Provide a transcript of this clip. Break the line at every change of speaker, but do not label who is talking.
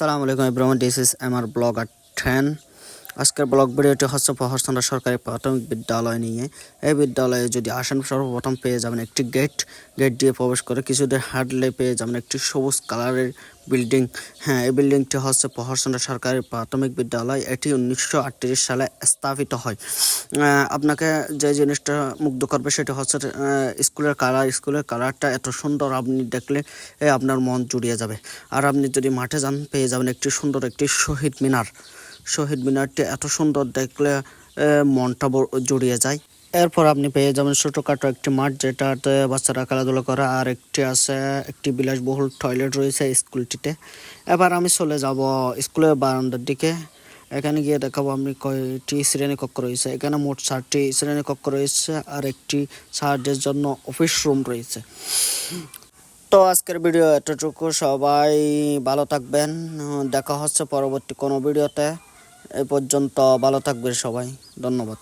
আসসালামু আলাইকুম Ibrahim this is আমার ব্লগ আর টেন আজকের ব্লগ ভিডিওটি হচ্ছে প্রহরচন্দ্র সরকারি প্রাথমিক বিদ্যালয় নিয়ে। এই বিদ্যালয়ে যদি আসেন, সর্বপ্রথম পেয়ে যাবেন একটি গেট। গেট দিয়ে প্রবেশ করে কিছুদের হাঁটলে পেয়ে যাবেন একটি সবুজ কালারের বিল্ডিং। হ্যাঁ এই বিল্ডিংটি হচ্ছে প্রহরচন্দ্র সরকারি প্রাথমিক বিদ্যালয়। এটি উনিশশো আটত্রিশ সালে স্থাপিত হয়। আপনাকে যে জিনিসটা মুগ্ধ করবে সেটা হচ্ছে স্কুলের কালার। স্কুলের কালারটা এত সুন্দর, আপনি দেখলে আপনার মন জুড়িয়ে যাবে। আর আপনি যদি মাঠে যান, পেয়ে যাবেন একটি সুন্দর একটি শহীদ মিনার। শহীদ মিনারটি এত সুন্দর দেখলে মনটা জুড়িয়ে যায়। এরপর আপনি পেয়ে যাবেন ছোটোখাটো একটি মাঠ, যেটাতে বাচ্চারা খেলাধুলা করে। আর একটি আছে, একটি বিলাসবহুল টয়লেট রয়েছে স্কুলটিতে। এবার আমি চলে যাব স্কুলের বারান্দার দিকে। এখানে গিয়ে দেখাবো আপনি কয়টি শ্রেণি কক্ষ রয়েছে। এখানে মোট চারটি শ্রেণি কক্ষ রয়েছে আর একটি সাহায্যের জন্য অফিস রুম রয়েছে। তো আজকের ভিডিও এতটুকু। সবাই ভালো থাকবেন। দেখা হচ্ছে পরবর্তী কোনো ভিডিওতে। এই পর্যন্ত ভালো থাকবে সবাই। ধন্যবাদ।